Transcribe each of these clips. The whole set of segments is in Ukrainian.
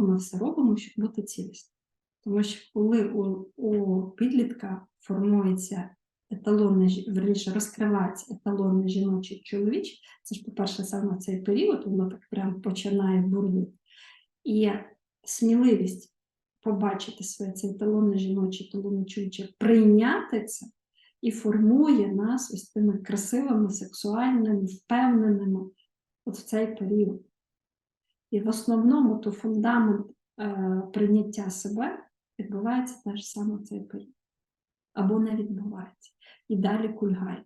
чого ми все робимо, щоб бути цілісним. Тому що коли у, у підлітка формується еталонне, верніше розкривається еталонне жіноче чоловіче, це ж, по-перше, саме цей період, воно так прям починає бурлити. І сміливість побачити своє це еталонне жіноче, еталонне чоловіче, прийняти це і формує нас ось тими красивими, сексуальними, впевненими от в цей період. І в основному то фундамент е, прийняття себе відбувається теж саме в цей період. Або не відбувається. І далі кульгає.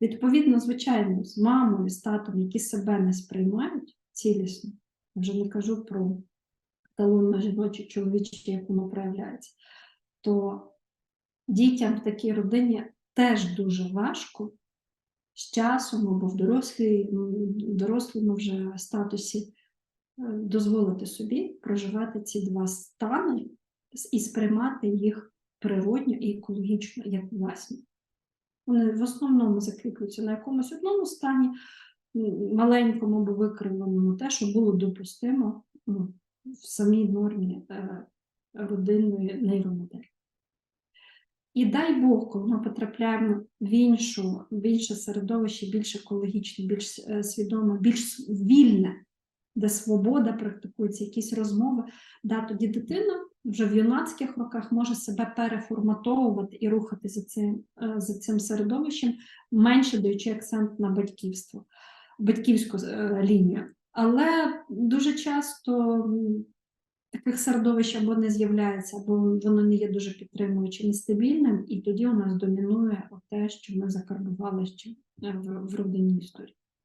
Відповідно, звичайно, з мамою, з татом, які себе не сприймають цілісно, вже не кажу про талонно жіночі чоловічі, як воно проявляється, то дітям в такій родині теж дуже важко з часом або в дорослій, дорослому вже статусі е, дозволити собі проживати ці два стани і сприймати їх природньо і екологічно, як власні. Вони в основному закріплюються на якомусь одному стані, маленькому або викривленому, те, що було допустимо ну, в самій нормі е, родинної нейромоделі. І дай Бог, коли ми потрапляємо в іншу, в інше середовище, більш екологічне, більш е, свідоме, більш вільне, де свобода практикується, якісь розмови, да, тоді дитина вже в юнацьких роках може себе переформатовувати і рухати за цим, е, за цим середовищем, менше даючи акцент на батьківство, батьківську е, лінію. Але дуже часто таких середовищ або не з'являється, або воно не є дуже підтримуючим і стабільним, і тоді у нас домінує те, що ми закарбували ще в, в родинній історії.